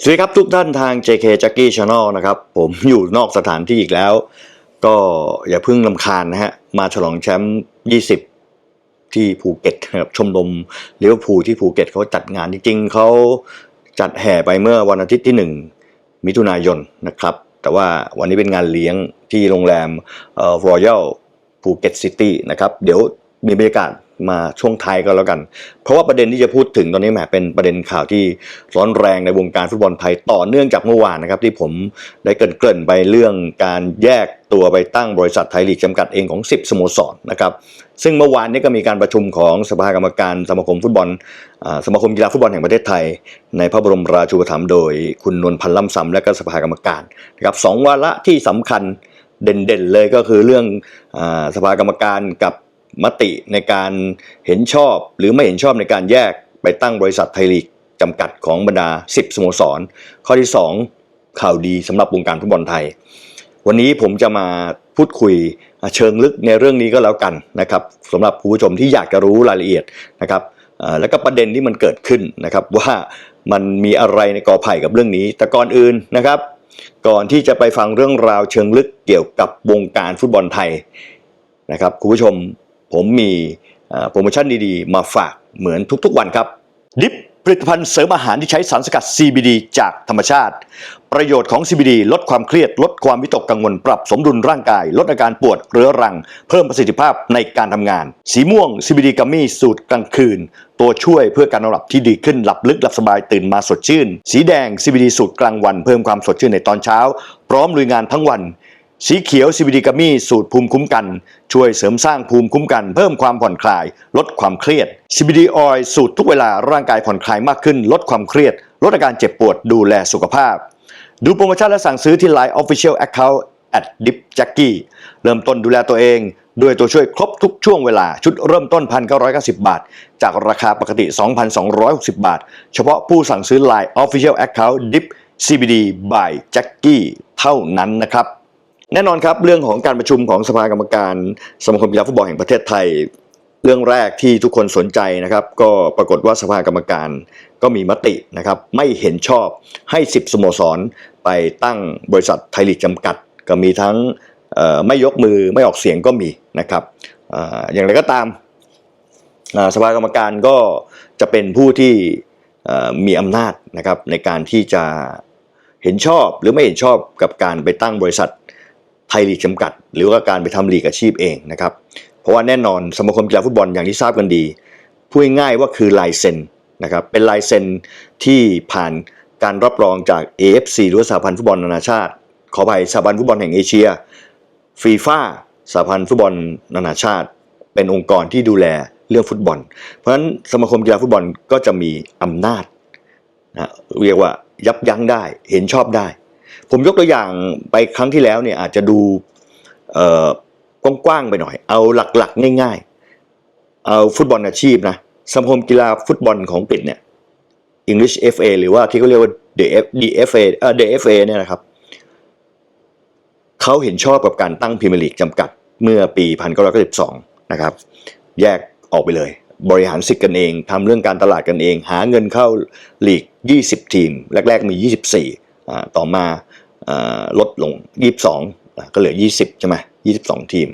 สวัสดีครับทุกท่านทาง JK Jackie Channel นะครับ ผมอยู่นอกสถานที่อีกแล้ว ก็อย่าเพิ่งลำคาญนะฮะ มาฉลองแชมป์ 20 ที่ภูเก็ตนะครับชมรมเลี้ยวภูที่ภูเก็ตเขาจัดงานจริงๆเขาจัดแห่ไปเมื่อวันอาทิตย์ที่ 1 มิถุนายนนะครับ แต่ว่าวันนี้เป็นงานเลี้ยงที่โรงแรมเอ่อ Royal ภูเก็ตซิตี้นะครับ เดี๋ยวมีบรรยากาศ มาช่วงท้ายก็แล้วกัน เพราะว่าประเด็นที่จะพูดถึงตอนนี้แหมเป็นประเด็นข่าวที่ร้อนแรงในวงการฟุตบอลไทยต่อเนื่องจากเมื่อวานนะครับ ที่ผมได้เกรินไปเรื่องการแยกตัวไปตั้งบริษัทไทยลีกจำกัดเองของ 10 สโมสรนะครับซึ่งเมื่อวานนี้ก็มีการประชุมของสภากรรมการสมาคมฟุตบอลสมาคมกีฬาฟุตบอลแห่งประเทศไทย ในพระบรมราชูปถัมภ์โดยคุณนวลพันธ์ล่ำซำและก็สภากรรมการนะครับสองวาระที่สำคัญเด่นๆเลยก็คือเรื่องอสภากรรมการกับ มติในการเห็นชอบหรือไม่เห็นชอบในการแยกไปตั้งบริษัทไทยลีกจำกัดของบรรดา 10 สโมสร ข้อที่ 2 ข่าวดีสำหรับวงการฟุตบอลไทย วันนี้ผมจะมาพูดคุยเชิงลึกในเรื่องนี้ก็แล้วกันนะครับสำหรับผู้ชมที่อยากจะรู้รายละเอียดนะครับแล้วก็ประเด็นที่มันเกิดขึ้นนะครับว่ามันมีอะไรในกอไผ่กับเรื่องนี้ แต่ก่อนอื่นนะครับ ก่อนที่จะไปฟังเรื่องราวเชิงลึกเกี่ยวกับวงการฟุตบอลไทยนะครับคุณผู้ชม ผมมีโปรโมชั่นดีๆ มาฝากเหมือนทุกๆวันครับ ดิฟผลิตภัณฑ์เสริมอาหารที่ใช้สารสกัด CBD จากธรรมชาติ ประโยชน์ของ CBD ลดความเครียด ลดความวิตกกังวล ปรับสมดุลร่างกาย ลดอาการปวดเรื้อรัง เพิ่มประสิทธิภาพในการทำงาน สีม่วง CBD กัมมี่สูตรกลางคืน ตัวช่วยเพื่อการนอนหลับที่ดีขึ้น หลับลึกหลับสบายตื่นมาสดชื่น สีแดง CBD สูตรกลางวัน เพิ่มความสดชื่นในตอนเช้า พร้อมลุยงานทั้งวัน สีเขียว CBD กัมมี่สูตรภูมิคุ้มกัน ช่วยเสริมสร้างภูมิคุ้มกัน เพิ่มความผ่อนคลาย ลดความเครียด CBD Oil สูตรทุกเวลาร่างกายผ่อนคลายมากขึ้น ลดความเครียด ลดอาการเจ็บปวดดูแลสุขภาพ ดูโปรโมชั่นและสั่งซื้อที่ Line Official Account at Dip Jackie เริ่มต้นดูแลตัวเอง ด้วยตัวช่วยครบทุกช่วงเวลาชุดเริ่มต้น 1,990 บาท จากราคาปกติ 2,260 บาท เฉพาะผู้สั่งซื้อ Line Official Account Dip CBD by Jackie เท่านั้นนะครับ แน่นอนครับเรื่องของการประชุมของสภากรรมการสมาคมกีฬาฟุตบอลแห่งประเทศไทย เรื่องแรกที่ทุกคนสนใจนะครับ ก็ปรากฏว่าสภากรรมการก็มีมตินะครับ ไม่เห็นชอบให้ 10 สโมสร ไปตั้งบริษัทไทยลีกจำกัด ก็มีทั้งไม่ยกมือไม่ออกเสียงก็มีนะครับออย่างไรก็ตามสภากรรมการก็จะเป็นผู้ที่มีอำนาจนะครับในการที่จะเห็นชอบหรือไม่เห็นชอบกับการไปตั้งบริษัท ไทยลีกจำกัด หรือว่าการไปทำลีกอาชีพเองนะครับ เพราะว่าแน่นอนสมาคมกีฬาฟุตบอลอย่างที่ทราบกันดี พูดง่ายว่าคือลายเซ็นนะครับ เป็นลายเซ็นที่ผ่านการรับรองจาก AFC หรือว่าสหพันธ์ฟุตบอลนานาชาติ ขออภัยสหพันธ์ฟุตบอลแห่งเอเชียฟีฟ่าสหพันธ์ฟุตบอลนานาชาติ เป็นองค์กรที่ดูแลเรื่องฟุตบอล เพราะฉะนั้นสมาคมกีฬาฟุตบอลก็จะมีอำนาจนะเรียกว่ายับยั้งได้เห็นชอบได้ ผมยกตัวอย่างไปครั้งที่แล้วเนี่ยอาจจะดูกว้างๆไปหน่อย เอาหลักๆ ง่าย ๆ เอาฟุตบอลอาชีพนะสมาคมกีฬาฟุตบอลของปิดเนี่ย English FA หรือว่าที่เขาเรียกว่า DFA เอ่อ DFA เนี่ยนะครับเขาเห็นชอบกับการตั้งพรีเมียร์ลีกจำกัดเมื่อปี 1992 นะครับ แยกออกไปเลย บริหารสิทธิ์กันเองทำเรื่องการตลาดกันเอง หาเงินเข้าลีก 20 ทีม แรก ๆ มี 24 ต่อมาอลดลง 22อ่าก็เหลือ 20 ใช่ไหม22 ทีม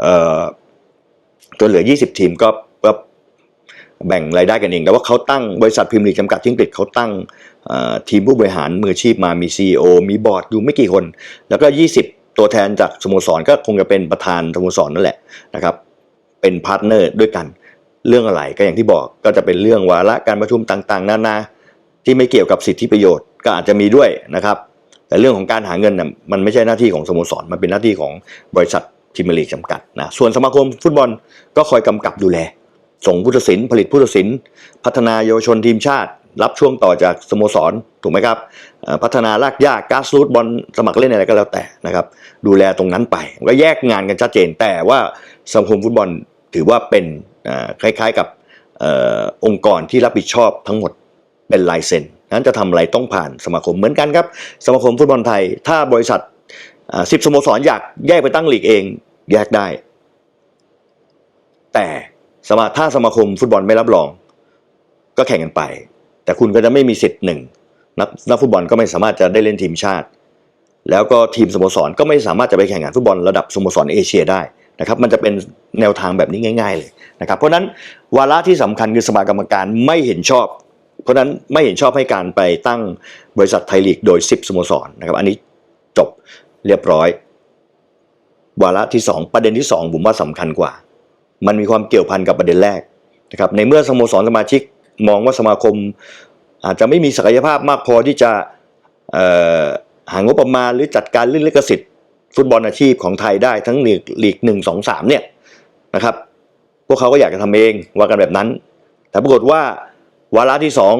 เอ่อจนเหลือ 20 ทีมก็ก็แบ่งรายได้กันเอง แต่ว่าเขาตั้งบริษัทพรีเมียร์ลีกจำกัดที่อังกฤษเขาตั้งทีมผู้บริหารมืออาชีพมามี CEO มีบอร์ดอยู่ไม่กี่คน แล้วก็ 20 ตัวแทนจากสโมสรก็คงจะเป็นประธานสโมสรนั่นแหละนะครับ เป็นพาร์ทเนอร์ด้วยกัน เรื่องอะไรก็อย่างที่บอกก็จะเป็นเรื่องวาระการประชุมต่างๆ นานาที่ไม่เกี่ยวกับสิทธิประโยชน์ ก็อาจจะมีด้วยนะครับ แต่เรื่องของการหาเงินน่ะมันไม่ใช่หน้าที่ของสโมสรมันเป็นหน้าที่ของบริษัทพรีเมียร์ลีกจำกัดนะส่วนสมาคมฟุตบอลก็คอยกำกับดูแล ส่งผู้ตัดสินผลิตผู้ตัดสิน พัฒนาเยาวชนทีมชาติ รับช่วงต่อจากสโมสรถูกไหมครับพัฒนารากหญ้ากาสรูทบอลสมัครเล่นอะไรก็แล้วแต่นะครับ ดูแลตรงนั้นไปก็แยกงานกันชัดเจน แต่ว่าสมาคมฟุตบอลถือว่าเป็นคล้ายๆกับอองค์กรที่รับผิดชอบทั้งหมดเป็นลายเซ็น นั้นจะทำอะไรต้องผ่านสมาคมเหมือนกันครับ สมาคมฟุตบอลไทย ถ้าบริษัทสิบสโมสรอยากแยกไปตั้งลีกเองแยกได้ แต่สมาถ้าสมาคมฟุตบอลไม่รับรอง ก็แข่งกันไป แต่คุณก็จะไม่มีสิทธิ์หนึ่งนักนักฟุตบอลก็ไม่สามารถจะได้เล่นทีมชาติ แล้วก็ทีมสโมสรก็ไม่สามารถจะไปแข่งขันฟุตบอลระดับสโมสรเอเชียได้นะครับมันจะเป็นแนวทางแบบนี้ง่าย ๆ เลยนะครับเพราะนั้นวาระที่สำคัญคือสภากรรมการไม่เห็นชอบ เพราะนั้นไม่เห็นชอบให้การไปตั้งบริษัทไทยลีกโดย 10สโมสรนะครับอันนี้จบเรียบร้อย วาระที่ 2 ประเด็นที่ 2 ผมว่าสำคัญกว่า มันมีความเกี่ยวพันกับประเด็นแรกนะครับในเมื่อสโมสรสมาชิกมองว่าสมาคม อาจจะไม่มีศักยภาพมากพอที่จะเอ่อหางบประมาณหรือจัดการเรื่องลิขสิทธิ์ ฟุตบอลอาชีพของไทยได้ทั้งลีกลีกหนึ่งสองสามเนี่ยนะครับ พวกเขาก็อยากจะทำเองว่ากันแบบนั้น แต่ปรากฏว่า วาระที่สอง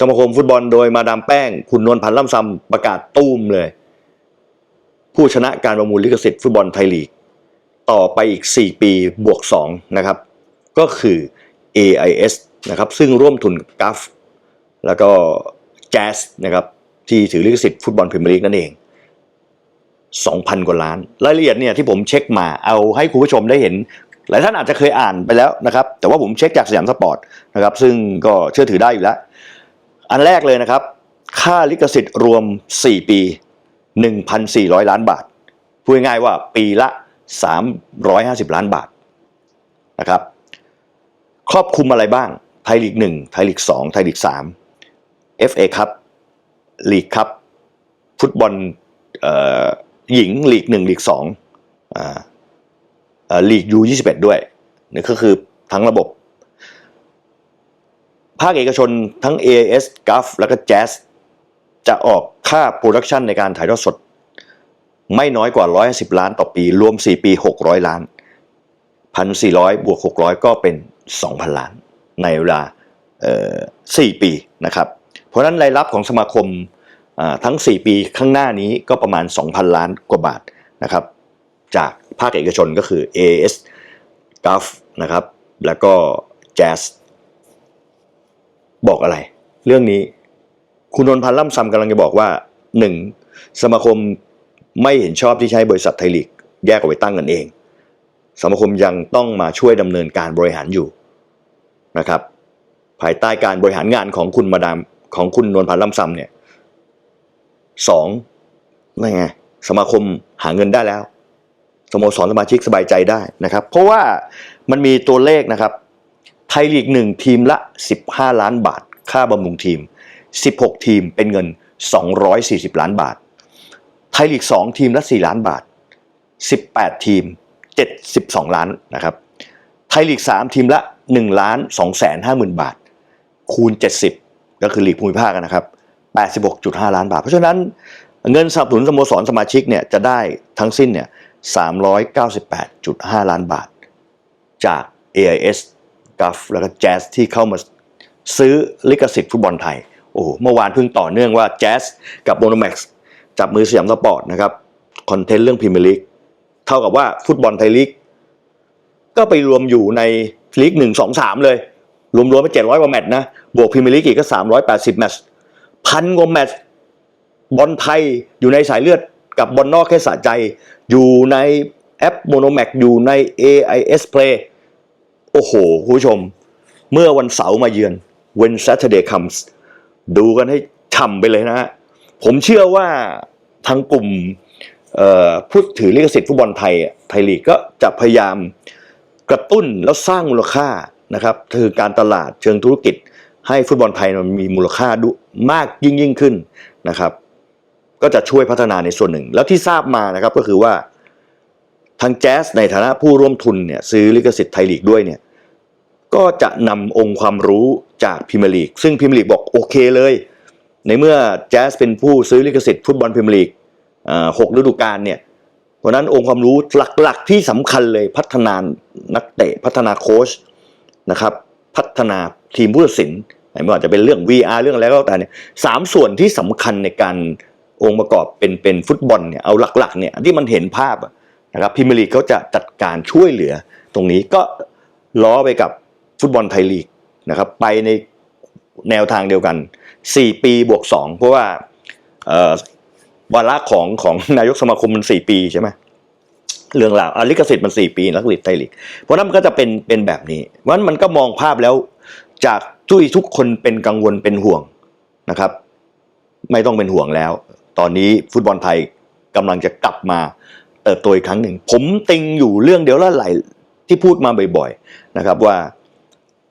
สมาคมฟุตบอลโดยมาดามแป้ง คุณนวลพันธ์ล่ำซำประกาศตุ้มเลย ผู้ชนะการประมูลลิขสิทธิ์ฟุตบอลไทยลีก ต่อไปอีก 4 ปีบวก2นะครับ ก็คือ AIS นะครับ ซึ่งร่วมทุนกับกัฟแล้วก็ Jazz นะครับ ที่ถือลิขสิทธิ์ฟุตบอลพรีเมียร์ลีกนั่นเอง 2,000 กว่าล้าน รายละเอียดเนี่ยที่ผมเช็คมาเอาให้คุณผู้ชมได้เห็น หลายท่านอาจจะเคยอ่านไปแล้วนะครับ แต่ว่าผมเช็คจากสยามสปอร์ตนะครับ ซึ่งก็เชื่อถือได้อยู่แล้ว อันแรกเลยนะครับ ค่าลิขสิทธิ์รวม 4 ปี 1,400 ล้านบาท พูดง่ายๆว่าปีละ 350 ล้านบาทนะครับ ครอบคลุมอะไรบ้าง ไทยลีก 1 ไทยลีก 2 ไทยลีก 3 FA ครับ ลีกครับ ฟุตบอลออหญิงลีก 1 ลีก 2อ่าเอ่อ ลีก U21 ด้วยนี่ก็คือทั้งระบบ ภาคเอกชนทั้ง AIS g u f แล้วก็ Jazz จะออกค่าโปรดักชันในการถ่ายทอดสด ไม่น้อยกว่า 150 ล้านต่อปี รวม 4 ปี 600 ล้าน 1,400 บวก 600 ก็เป็น 2,000 ล้าน ในเวลา 4 ปีนะครับ เพราะนั้นรายรับของสมาคมทั้ง 4 ปีข้างหน้านี้ก็ประมาณ 2,000 ล้านกว่าบาทนะครับ จาก ภาคเอกชนก็คือ AS g u f นะครับ แล้วก็ Jazz บอกอะไร เรื่องนี้คุณนนพันธ์ล่ำซำกำลังจะบอกว่า 1. สมาคมไม่เห็นชอบที่ใช้บริษัทไทยลีกแยกออกไปตั้งกันเอง สมาคมยังต้องมาช่วยดำเนินการบริหารอยู่นะครับ ภายใต้การบริหารงานของคุณมาดามของคุณนวลพันธ์ล่ำซำเนี่ยสองนั่นไงสมาคมหาเงินได้แล้ว สโมสรสมาชิกสบายใจได้นะครับ เพราะว่ามันมีตัวเลขนะครับ ไทยลีกหนึ่งทีมละ 15 ล้านบาท ค่าบำรุงทีม 16 ทีมเป็นเงิน 240 ล้านบาท ไทยลีก 2 ทีมละ 4 ล้านบาท 18 ทีม 72 ล้านนะครับ ไทยลีก 3 ทีมละ1ล้าน2แสน5หมื่นบาท คูณ 70 ก็คือลีกภูมิภาคนะครับ 86.5 ล้านบาท เพราะฉะนั้นเงินสนับสนุนสโมสรสมาชิกเนี่ยจะได้ทั้งสิ้นเนี่ย 398.5 ล้านบาท จาก AIS g u f แล้วก็ Jazz ที่เข้ามาซื้อลิขสิทธิ์ฟุตบอลไทย โอ้เมื่อวานเพิ่งต่อเนื่องว่า Jazz กับ m o n o m a x จับมือสยามสปอร์ตนะครับคอนเทนต์เรื่องพรีเมียร์ลีกเท่ากับว่าฟุตบอลไทยลีกก็ไปรวมอยู่ในลีกหนึ่งสองสามเลย รวมรวมไปเจ็ดร้อยกว่าแมตช์นะบวกพรีเมียร์ลีกอีกก็สามร้อยแปดสิบแมตช์พันกว่าแมตช์บอลไทยอยู่ในสายเลือดกับบอลนอกแค่สะใจ อยู่ในแอปโมโนแม c อยู่ใน AIS Play โอ้โห คุณผู้ชม เมื่อวันเสาร์มาเยือน When Saturday comes ดูกันให้ฉ่ำไปเลยนะฮะ ผมเชื่อว่าทางกลุ่มผู้ถือลิขสิทธิ์ฟุตบอลไทยไทยลีกก็จะพยายามกระตุ้นแล้วสร้างมูลค่านะครับคือการตลาดเชิงธุรกิจให้ฟุตบอลไทยมันมีมูลค่าดูมากยิ่งยิ่งขึ้นนะครับ ก็จะช่วยพัฒนาในส่วนหนึ่ง แล้วที่ทราบมานะครับก็คือว่าทางแจ๊สในฐานะผู้ร่วมทุนเนี่ยซื้อลิขสิทธิ์ไทยลีกด้วยเนี่ยก็จะนำองค์ความรู้จากพรีเมียร์ลีก ซึ่งพรีเมียร์ลีกบอกโอเคเลย ในเมื่อแจ๊สเป็นผู้ซื้อลิขสิทธิ์ฟุตบอลพรีเมียร์ลีกหกฤดูกาลเนี่ยเพราะนั้นองค์ความรู้หลักๆที่สำคัญเลยพัฒนานักเตะพัฒนาโค้ชนะครับพัฒนาทีมผู้ตัดสินไม่ว่าจะเป็นเรื่อง VR เรื่องอะไรก็แตามเนี่ยสามส่วนที่สำคัญในการ องค์ประกอบเป็นเป็นฟุตบอลเนี่ยเอาหลักๆเนี่ยที่มันเห็นภาพนะครับพรีเมียร์ลีกเขาจะจัดการช่วยเหลือตรงนี้ก็ล้อไปกับฟุตบอลไทยลีกนะครับไปในแนวทางเดียวกัน 4 ปีบวก 2 เพราะว่าเออวาระของของนายกสมาคมมัน 4 ปีใช่ไหมเรื่องราวอลิขสิทธิ์มัน 4 ปีนักลิตไทยลีกเพราะนั้นมันก็จะเป็นเป็นแบบนี้เพราะฉะนั้นมันก็มองภาพแล้วจากทุยทุกคนเป็นกังวลเป็นห่วงนะครับ ไม่ต้องเป็นห่วงแล้ว ตอนนี้ฟุตบอลไทยกำลังจะกลับมาเติบโตอีกครั้งหนึ่ง ผมติงอยู่เรื่องเดียวแล้วหลายที่พูดมาบ่อยๆนะครับว่า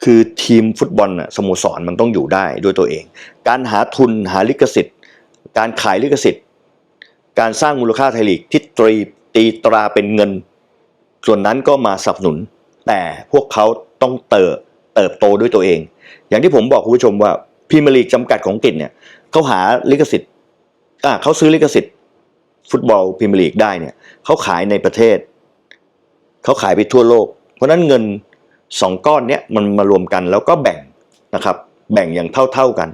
คือทีมฟุตบอลสโมสรมันต้องอยู่ได้ด้วยตัวเอง การหาทุนหาลิขสิทธิ์ การขายลิขสิทธิ์ การสร้างมูลค่าไทยลีกที่ตรีตีตราเป็นเงิน ส่วนนั้นก็มาสนับสนุน แต่พวกเขาต้องเติบเติบโตด้วยตัวเอง อย่างที่ผมบอกคุณผู้ชมว่าพรีเมียร์ลีกจำกัดของอังกฤษเนี่ยเขาหาลิขสิทธิ์ อ่าเขาซื้อลิขสิทธิ์ ฟุตบอลพรีเมียร์ลีกได้เนี่ยเขาขายในประเทศ เขาขายไปทั่วโลก เพราะนั้นเงินสองก้อนเนี้ยมันมารวมกันแล้วก็แบ่งนะครับ แบ่งอย่างเท่าๆกัน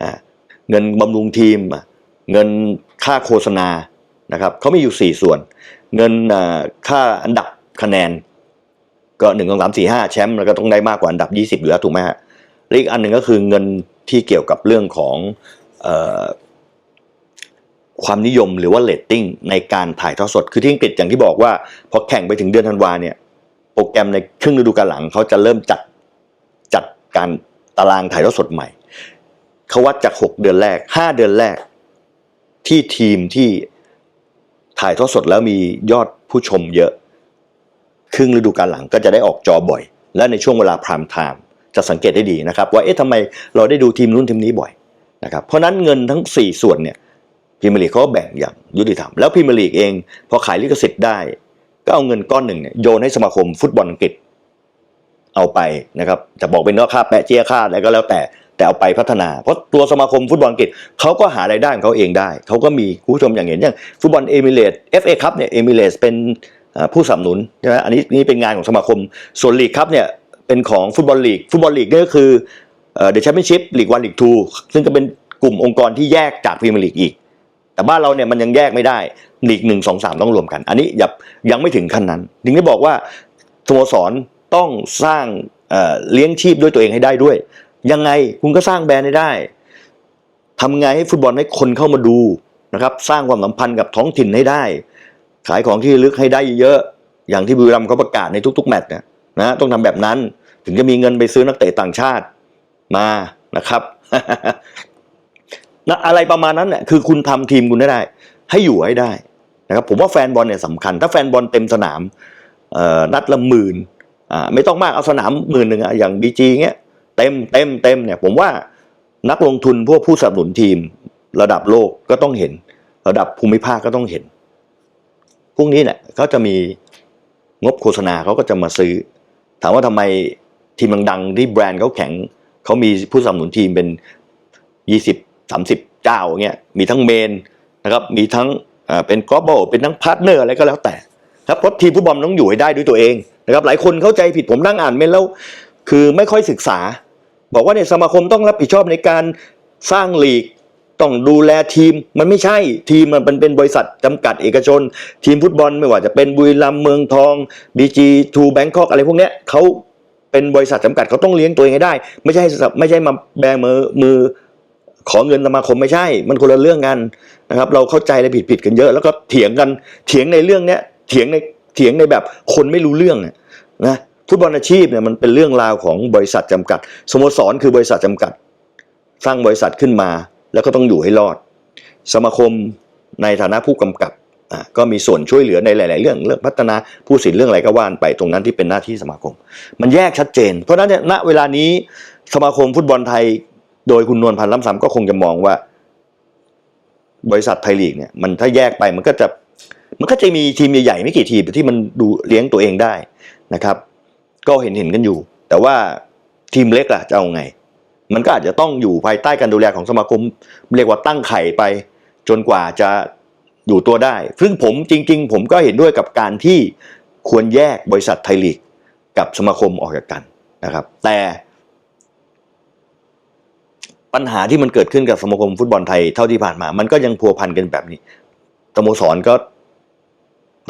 อ่าเงินบำรุงทีม เงินค่าโฆษณานะครับเขามีอยู่ 4 ส่วน เงินค่าอันดับคะแนน ก็หนึ่งสองสามสี่ห้าแชมป์แล้วก็ต้องได้มากกว่าอันดับ 20อยู่แล้วถูกไหมฮะและอีกอันหนึ่งก็คือเงินที่เกี่ยวกับเรื่องของ ความนิยมหรือว่าเลตติ้งในการถ่ายทอดสด คือที่อังกฤษอย่างที่บอกว่าพอแข่งไปถึงเดือนธันวาเนี่ยโปรแกรมในครึ่งฤดูกาลหลังเขาจะเริ่มจัดจัดการตารางถ่ายทอดสดใหม่เขาวัดจาก 6 เดือนแรก 5 เดือนแรก ที่ทีมที่ถ่ายทอดสดแล้วมียอดผู้ชมเยอะ ครึ่งฤดูกาลหลังก็จะได้ออกจอบ่อย และในช่วงเวลาพรามไทม์จะสังเกตได้ดีนะครับ ว่าเอ๊ะทำไมเราได้ดูทีมนู้นทีมนี้บ่อยนะครับเพราะฉะนั้นเงินทั้ง 4 ส่วนเนี่ย พรีเมียร์ลีเขาแบ่งอย่างยุติธรรมแล้วพรีเมียร์ลีเองพอขายลิขสิทธิ์ได้ ก็เอาเงินก้อนหนึ่งเนี่ยโยนให้สมาคมฟุตบอลอังกฤษ เอาไปนะครับจะบอกเป็นว่าค่าแปะเจียค่าอะไรก็แล้วแต่แต่เอาไปพัฒนา เพราะตัวสมาคมฟุตบอลอังกฤษเขาก็หารายได้ของเขาเองได้เขาก็มีผู้ชมอย่างเห็นอย่างฟุตบอลเอมิเรตเอฟเอคัพเนี่ยเอมิเรตเป็นผู้สนับสนุนใช่ไหมอันนี้นี่เป็นงานของสมาคมส่วนลีกครับเนี่ยเป็นของฟุตบอลลีกฟุตบอลลีกนี่ก็คือเดอะแชมเปี้ยนชิพลีกวันลีกทูซึ่งก็เป็นกลุ่มองค์กรที่แยกจากพรีเมียร์ลีกอีก แต่บ้านเราเนี่ยมันยังแยกไม่ได้หลีกหนึ่งสองสามต้องรวมกัน อันนี้อย่ายังไม่ถึงขั้นนั้นถึงได้บอกว่าสโมสรต้องสร้างเเลี้ยงชีพด้วยตัวเองให้ได้ด้วย ยังไงคุณก็สร้างแบรนด์ให้ได้ทำไงให้ฟุตบอลให้คนเข้ามาดูนะครับสร้างความสัมพันธ์กับท้องถิ่นให้ได้ ขายของที่ลึกให้ได้เยอะ อย่างที่บุรีรัมย์เขาประกาศในทุกๆแมตช์เนี่ยนะต้องทำแบบนั้นถึงจะมีเงินไปซื้อนักเตะต่างชาติมานะครับ นะอะไรประมาณนั้นเนี่ยคือคุณทำทีมคุณได้ ให้อยู่ให้ได้นะครับผมว่าแฟนบอลเนี่ยสำคัญ ถ้าแฟนบอลเต็มสนามนัดละหมื่นไม่ต้องมากเอาสนามหมื่นหนึ่งอย่างบีจีเงี้ยเต็มเต็มเต็มเนี่ยผมว่านักลงทุนพวกผู้สนับสนุนทีม ระดับโลกก็ต้องเห็น ระดับภูมิภาคก็ต้องเห็น พวกนี้เนี่ยเขาจะมีงบโฆษณาเขาก็จะมาซื้อ ถามว่าทำไมทีมดังๆที่แบรนด์เขาแข็งเขามีผู้สนับสนุนทีมเป็นยี่ สิบสามสิบเจ้าเงี้ยมีทั้งเมนนะครับมีทั้งเป็น global เป็นทั้งพาร์ทเนอร์อะไรก็แล้วแต่ครับเพราะทีมฟุตบอลต้องอยู่ให้ได้ด้วยตัวเองนะครับหลายคนเข้าใจผิดผมนั่งอ่านเมนแล้ว คือไม่ค่อยศึกษา บอกว่าเนี่ยสมาคมต้องรับผิดชอบในการสร้างลีกต้องดูแลทีมมันไม่ใช่ทีมมันเป็นเป็นบริษัทจำกัดเอกชน ทีมฟุตบอลไม่ว่าจะเป็นบุรีรัมย์เมืองทองบีจีทูแบงคอกอะไรพวกเนี้ยเขาเป็นบริษัทจำกัดเขาต้องเลี้ยงตัวเองให้ได้ ไม่ใช่ไม่ใช่มาแบมือมือ ขอเงินสมาคมไม่ใช่ มันคนละเรื่องกันนะครับ เราเข้าใจอะไรผิดผิดๆกันเยอะ แล้วก็เถียงกันเถียงในเรื่องเนี้ยเถียงในเถียงในแบบคนไม่รู้เรื่องนะฟุตบอลอาชีพเนี่ยมันเป็นเรื่องราวของบริษัทจำกัดสโมสรคือบริษัทจำกัด สร้างบริษัทขึ้นมา แล้วก็ต้องอยู่ให้รอด สมาคมในฐานะผู้กำกับอะก็มีส่วนช่วยเหลือในหลาย ๆ เรื่องเรื่องพัฒนาผู้สินเรื่องอะไรก็ว่านไปตรงนั้นที่เป็นหน้าที่สมาคม มันแยกชัดเจน เพราะฉะนั้นเนี่ยณเวลานี้สมาคมฟุตบอลไทย โดยคุณนวลพันธ์ล้ำซ้ำก็คงจะมองว่า บริษัทไทยลีกเนี่ยมันถ้าแยกไปมันก็จะมันก็จะมีทีมใหญ่ๆไม่กี่ทีมที่มันดูเลี้ยงตัวเองได้นะครับ ก็เห็นเห็นกันอยู่ แต่ว่าทีมเล็กล่ะจะเอาไง มันก็อาจจะต้องอยู่ภายใต้การดูแลของสมาคม เรียกว่าตั้งไข่ไปจนกว่าจะอยู่ตัวได้ ซึ่งผมจริง ๆ ผมก็เห็นด้วยกับการที่ควรแยกบริษัทไทยลีก กับสมาคมออกจากกันนะครับ แต่ ปัญหาที่มันเกิดขึ้นกับสมาคมฟุตบอลไทยเท่าที่ผ่านมา มันก็ยังพัวพันกันแบบนี้สโมสรก็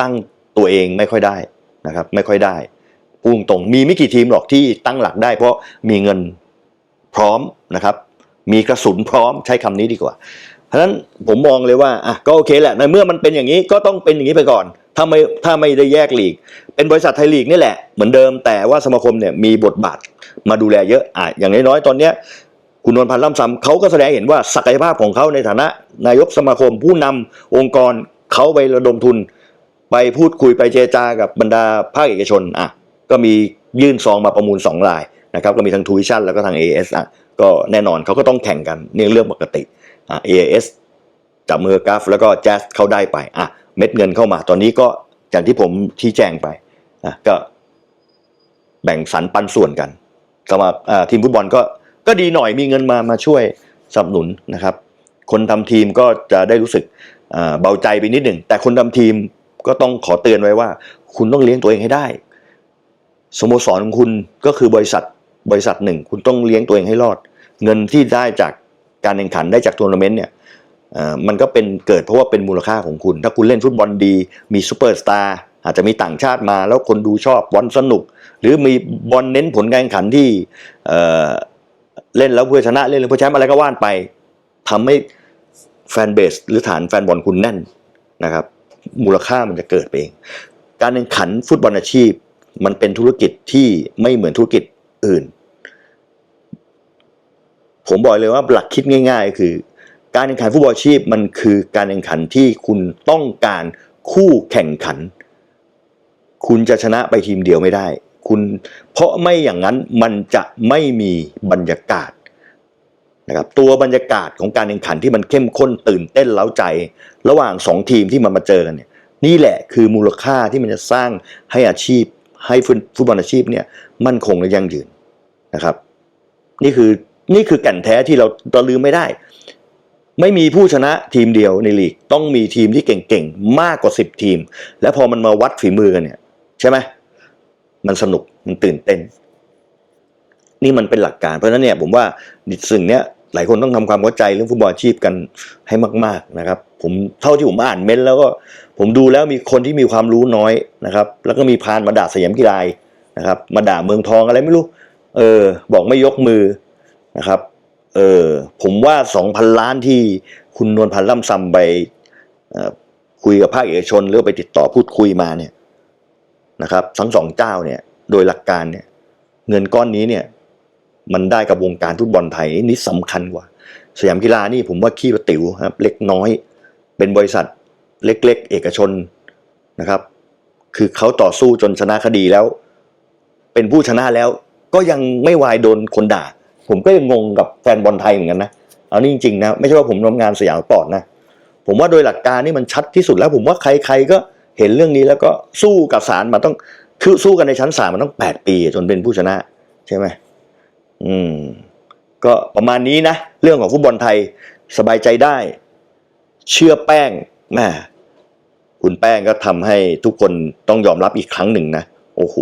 ตั้งตัวเองไม่ค่อยได้นะครับ ไม่ค่อยได้พูดตรงมีไม่กี่ทีมหรอกที่ตั้งหลักได้ เพราะมีเงินพร้อมนะครับ มีกระสุนพร้อมใช้คำนี้ดีกว่า เพราะฉะนั้นผมมองเลยว่าอะก็โอเคแหละในเมื่อมันเป็นอย่างนี้ก็ต้องเป็นอย่างนี้ไปก่อนถ้าไม่ถ้าไม่ได้แยกลีก เป็นบริษัทไทยลีกนี่แหละเหมือนเดิมแต่ว่าสมาคมเนี่ยมีบทบาทมาดูแลเยอะอะอย่างน้อยๆตอนเนี้ย คุณนวลพันธ์ล่ำซำเขาก็แสดงเห็นว่าศักยภาพของเขาในฐานะ นายกสมาคม ผู้นำองค์กรเขาไประดมทุน ไปพูดคุยไปเจรจากับบรรดาภาคเอกชนอะก็มียื่นซองมาประมูลสองรายนะครับก็มีทางทูวิชั่นแล้วก็ทาง AS อะก็แน่นอนเขาก็ต้องแข่งกันนี่เรื่องปกติอะ AS จับมือกราฟแล้วก็แจ๊สเขาได้ไปอะเม็ดเงินเข้ามาตอนนี้ก็อย่างที่ผมชี้แจงไปอะก็แบ่งสรรปันส่วนกันสมาทีมฟุตบอลก็ ก็ดีหน่อยมีเงินมามาช่วยสนับสนุนนะครับ คนทำทีมก็จะได้รู้สึกเบาใจไปนิดหนึ่ง แต่คนทำทีมก็ต้องขอเตือนไว้ว่า คุณต้องเลี้ยงตัวเองให้ได้ สโมสรของคุณก็คือบริษัทบริษัทหนึ่ง คุณต้องเลี้ยงตัวเองให้รอด เงินที่ได้จากการแข่งขันได้จากทัวร์นาเมนต์เนี่ยมันก็เป็นเกิดเพราะว่าเป็นมูลค่าของคุณ ถ้าคุณเล่นฟุตบอลดี มีซูเปอร์สตาร์อาจจะมีต่างชาติมาแล้วคนดูชอบบอลสนุก หรือมีบอลเน้นผลการแข่งขันที่ เล่นแล้วเพื่อชนะเล่นแล้วเพื่อแชมป์อะไรก็ว่านไปทำให้แฟนเบสหรือฐานแฟนบอลคุณแน่นนะครับ มูลค่ามันจะเกิดไปเอง การแข่งขันฟุตบอลอาชีพ มันเป็นธุรกิจที่ไม่เหมือนธุรกิจอื่น ผมบอกเลยว่าหลักคิดง่าย ๆ คือ การแข่งขันฟุตบอลอาชีพมันคือการแข่งขันที่คุณต้องการคู่แข่งขัน คุณจะชนะไปทีมเดียวไม่ได้ คุณ เพราะไม่อย่างนั้นมันจะไม่มีบรรยากาศนะครับตัวบรรยากาศของการแข่งขันที่มันเข้มข้นตื่นเต้นเล้าใจ ระหว่างสองทีมที่มันมาเจอกันเนี่ยนี่แหละคือมูลค่าที่มันจะสร้างให้อาชีพ ให้ฟุตบอลอาชีพเนี่ยมั่นคงและยั่งยืนนะครับ นี่คือนี่คือแก่นแท้ที่เราเราลืมไม่ได้ ไม่มีผู้ชนะทีมเดียวในลีก ต้องมีทีมที่เก่งๆ มากกว่า 10 ทีม แล้วพอมันมาวัดฝีมือกันเนี่ย ใช่ไหม มันสนุกมันตื่นเต้น นี่มันเป็นหลักการเพราะฉะนั้นเนี่ยผมว่าสิ่งเนี้ยหลายคนต้องทำความเข้าใจเรื่องฟุตบอลอาชีพกันให้มาก ๆนะครับ ผมเท่าที่ผมอ่านเม้นแล้วก็ผมดูแล้วมีคนที่มีความรู้น้อยนะครับ แล้วก็มีพานมาด่าสยามกีฬานะครับ มาด่าเมืองทองอะไรไม่รู้ เออ บอกไม่ยกมือนะครับ เออผมว่าสองพันล้านที่คุณนวลพันธ์ล่ำซำไปคุยกับภาคเอกชนหรือไปติดต่อพูดคุยมาเนี่ย นะครับทั้งสองเจ้าเนี่ยโดยหลักการเนี่ยเงินก้อนนี้เนี่ยมันได้กับวงการฟุตบอลไทยนี่สำคัญกว่า สยามกีฬานี่ผมว่าขี้ประติ๋วครับเล็กน้อย เป็นบริษัทเล็กๆ เอกชนนะครับ คือเขาต่อสู้จนชนะคดีแล้ว เป็นผู้ชนะแล้วก็ยังไม่วายโดนคนด่า ผมก็ยังงงกับแฟนบอลไทยเหมือนกันนะเอานี่จริงๆนะไม่ใช่ว่าผมทำงานสยามสปอร์ตนะผมว่าโดยหลักการนี่มันชัดที่สุดแล้ว ผมว่าใครๆก็ เห็นเรื่องนี้แล้วก็สู้กับศาลมาต้องคือสู้กันในชั้นศาลมันต้องแปดปี จนเป็นผู้ชนะ ใช่ไหมอืม ก็ประมาณนี้นะ เรื่องของฟุตบอลไทยสบายใจได้ เชื่อแป้งแม่คุณแป้งก็ทำให้ทุกคนต้องยอมรับอีกครั้งหนึ่งนะโอ้โห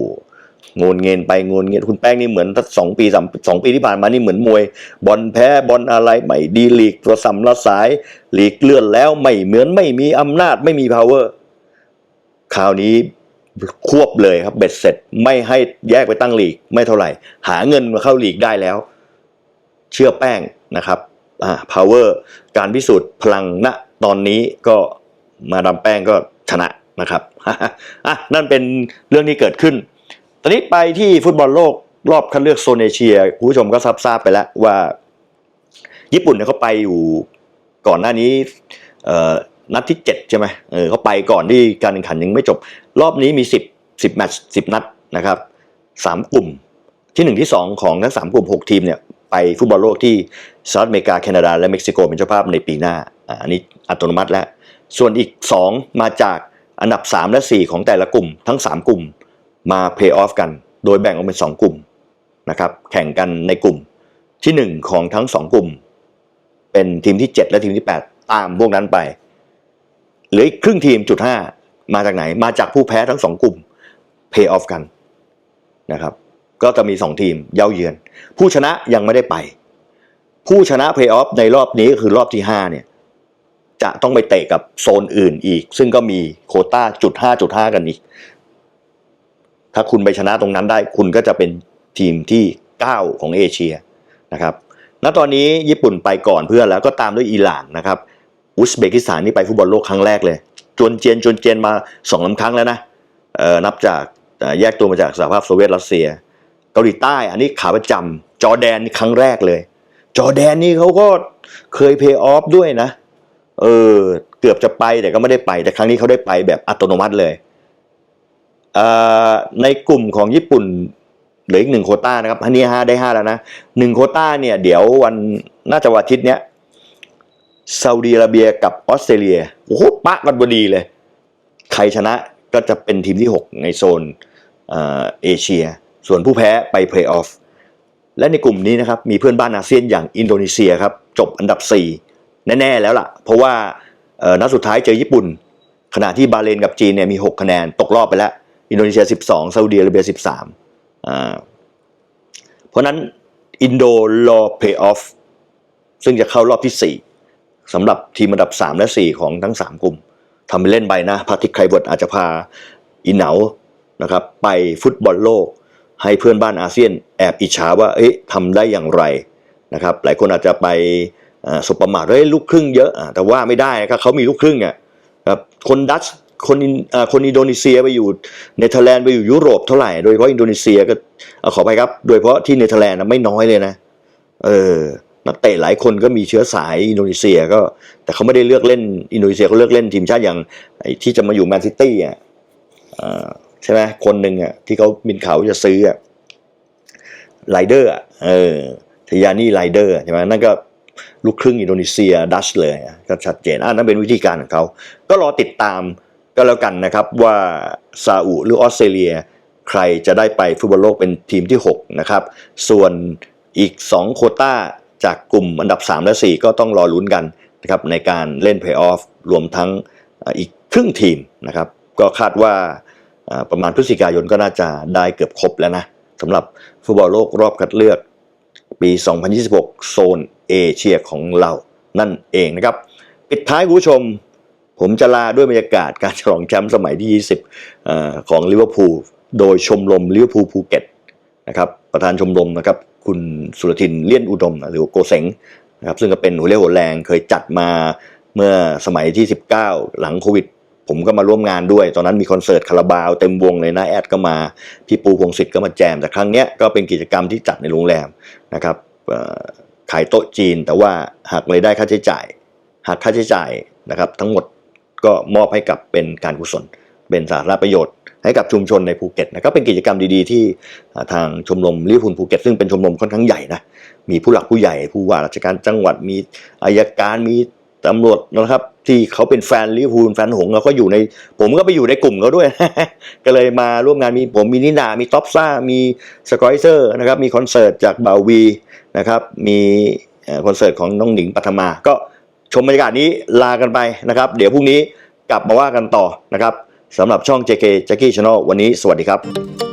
งนเงินไปงนเงินคุณแป้งนี่เหมือนถ้าสองปีสามสองปีที่ผ่านมานี่เหมือนมวย บอลแพ้บอลอะไรไม่ดีลีกตัวสัมละสายลีกเลื่อนแล้วไม่เหมือนไม่มีอำนาจไม่มี power คราวนี้ควบเลยครับเบ็ดเสร็จไม่ให้แยกไปตั้งหลีกไม่เท่าไหร่ หาเงินมาเข้าหลีกได้แล้ว เชื่อแป้งนะครับอ่า power การพิสูจน์พลังณตอนนี้ก็มาดามแป้งก็ชนะนะครับอะนั่นเป็นเรื่องที่เกิดขึ้น ตอนนี้ไปที่ฟุตบอลโลกรอบคัดเลือกโซนเอเชียคุณผู้ชมก็ทราบทราบไปแล้วว่า ญี่ปุ่นเนี่ยเขาไปอยู่ก่อนหน้านี้เอ่อ นัดที่ 7 ใช่ไหมเออเขาไปก่อนที่การแข่งขันยังไม่จบ รอบนี้มี 10 10แมตช์10 นัดนะครับสามกลุ่มที่ 1 ที่ 2 ของทั้ง 3 กลุ่ม 6 ทีมเนี่ยไปฟุตบอลโลกที่สหรัฐอเมริกา แคนาดา และเม็กซิโกเป็นเจ้าภาพในปีหน้าอันนี้อัตโนมัติแล้ว ส่วนอีก 2 มาจากอันดับ 3 และ 4 ของแต่ละกลุ่ม ทั้ง 3 กลุ่มมาเพลย์ออฟกัน โดยแบ่งออกเป็น 2 กลุ่มนะครับแข่งกันในกลุ่มที่ 1 ของทั้ง 2 กลุ่ม เป็นทีมที่ 7 และทีมที่ 8 ตามพวกนั้นไป หลืออีกครึ่งทีมจุดห้ามาจากไหน มาจากผู้แพ้ทั้งสองกลุ่มเพย์ออฟกันนะครับ ก็จะมี2ทีมเย้าเยือน ผู้ชนะยังไม่ได้ไป ผู้ชนะเพย์ออฟในรอบนี้ก็คือรอบที่5เนี่ย จะต้องไปเตะกับโซนอื่นอีก ซึ่งก็มีโคต้าจุดห้าจุดห้ากันอีก ถ้าคุณไปชนะตรงนั้นได้ คุณก็จะเป็นทีมที่9ของเอเชียนะครับณตอนนี้ญี่ปุ่นไปก่อนเพื่อนแล้วก็ตามด้วยอิหร่านนะครับ อุซเบกิสถานนี่ไปฟุตบอลโลกครั้งแรกเลย จนเจียนจนเจียนมาสองลำครั้งแล้วนะเอ่อนับจากแยกตัวมาจากสหภาพโซเวียตรัสเซีย เกาหลีใต้อันนี้ขาประจำจอแดนนี่ครั้งแรกเลย จอแดนนี่เขาก็เคยเพย์ออฟด้วยนะ เออเกือบจะไปแต่ก็ไม่ได้ไปแต่ครั้งนี้เขาได้ไปแบบอัตโนมัติเลยอ่าในกลุ่มของญี่ปุ่นเหลืออีกหนึ่งโคต้านะครับอันนี้ห้าได้ห้าแล้วนะหนึ่งโคต้าเนี่ยเดี๋ยววันน่าจะวันอาทิตย์เนี้ย ซาอุดีอาระเบียกับออสเตรเลียโอ้โหปะกันพอดีเลย ใครชนะก็จะเป็นทีมที่ 6 ในโซนเอเชีย ส่วนผู้แพ้ไปเพลย์ออฟและในกลุ่มนี้นะครับ มีเพื่อนบ้านอาเซียนอย่างอินโดนีเซียครับ จบอันดับ 4 แน่ ๆ แล้วล่ะ เพราะว่านัดสุดท้ายเจอญี่ปุ่น ขณะที่บาเรนกับจีนเนี่ยมี 6 คะแนนตกรอบไปแล้ว อินโดนีเซีย 12ซาอุดิอาระเบีย 13อ่าเพราะนั้นอินโดรอเพลย์ออฟซึ่งจะเข้ารอบที่ 4 สำหรับทีมอันดับ 3 และ 4 ของทั้ง 3 กลุ่มทำไปเล่นไปนะพาทิกไครเวิร์ดอาจจะพาอินเหนานะครับไปฟุตบอลโลก ให้เพื่อนบ้านอาเซียนแอบอิจฉาว่าเอ๊ะทำได้อย่างไรนะครับหลายคนอาจจะไปอ่อสบประมาทเฮ้ยลูกครึ่งเยอะแต่ว่าไม่ได้ครับเขามีลูกครึ่งอะครับคนดัตช์คนอินคนอินโดนีเซียไปอยู่เนเธอร์แลนด์ไปอยู่ยุโรปเท่าไหร่โดยเฉพาะอินโดนีเซียก็ขอไปครับ โดยเฉพาะที่เนเธอร์แลนด์ไม่น้อยเลยนะ เออ นักเตะหลายคนก็มีเชื้อสายอินโดนีเซียก็แต่เขาไม่ได้เลือกเล่นอินโดนีเซียเขาเลือกเล่นทีมชาติอย่างไอที่จะมาอยู่แมนซิตี้อะใช่ไหมคนหนึ่งอะที่เขามินเขาจะซื้ออะไลเดอร์อะเออทยานี่ไลเดอร์ใช่ไหมนั่นก็ลูกครึ่งอินโดนีเซียดัชเลยอะก็ชัดเจนอะนั่นเป็นวิธีการของเขาก็รอติดตามก็แล้วกันนะครับว่าซาอุหรือออสเตรเลีย ใครจะได้ไปฟุตบอลโลกเป็นทีมที่ 6 นะครับ ส่วนอีก 2 โคต้า จากกลุ่มอันดับ 3 และ 4 ก็ต้องรอลุ้นกันนะครับในการเล่นเพลย์ออฟรวมทั้งอีกครึ่งทีมนะครับ ก็คาดว่าประมาณพฤศจิกายนก็น่าจะได้เกือบครบแล้วนะสำหรับฟุตบอลโลกรอบคัดเลือก ปี 2026 โซนเอเชียของเรานั่นเองนะครับ ปิดท้ายคุณผู้ชม ผมจะลาด้วยบรรยากาศการฉลองแชมป์สมัยที่ 20อของลิเวอร์พูลโดยชมรมลิเวอร์พูลภูเก็ต นะครับประธานชมรมนะครับคุณสุรทินเลี่ยนอุดม หรือโกเสงนะครับซึ่งก็เป็นหัวเรี่ยวหัวแรงเคยจัดมาเมื่อสมัยที่ 19 หลังโควิด ผมก็มาร่วมงานด้วย ตอนนั้นมีคอนเสิร์ตคาราบาวเต็มวงเลยนะแอดก็มา พี่ปูพงศิษฐ์ก็มาแจม แต่ครั้งเนี้ยก็เป็นกิจกรรมที่จัดในโรงแรมนะครับขายโต๊ะจีน แต่ว่าหากรายได้ค่าใช้จ่ายหากค่าใช้จ่ายนะครับ ทั้งหมดก็มอบให้กับเป็นการกุศล เป็นสาธารณประโยชน์ ให้กับชุมชนในภูเก็ตนะครับเป็นกิจกรรมดีๆที่ทางชมรมลิเวอร์พูลภูเก็ตซึ่งเป็นชมรมค่อนข้างใหญ่นะมีผู้หลักผู้ใหญ่ผู้ว่าราชการจังหวัดมีอายการมีตำรวจนะครับที่เขาเป็นแฟนลิเวอร์พูลแฟนหงส์แล้วก็อยู่ใน ผมก็ไปอยู่ในกลุ่มเขาด้วย ก็เลยมาร่วมงานมีผมมีนินามีท็อปซ่ามีสกอยเซอร์นะครับมีคอนเสิร์ตจากบาวีนะครับมีคอนเสิร์ตของน้องหนิงปัทมา ก็ชมบรรยากาศนี้ลากันไปนะครับ เดี๋ยวพรุ่งนี้กลับมาว่ากันต่อนะครับ สำหรับช่อง JK Jackie Channel วันนี้สวัสดีครับ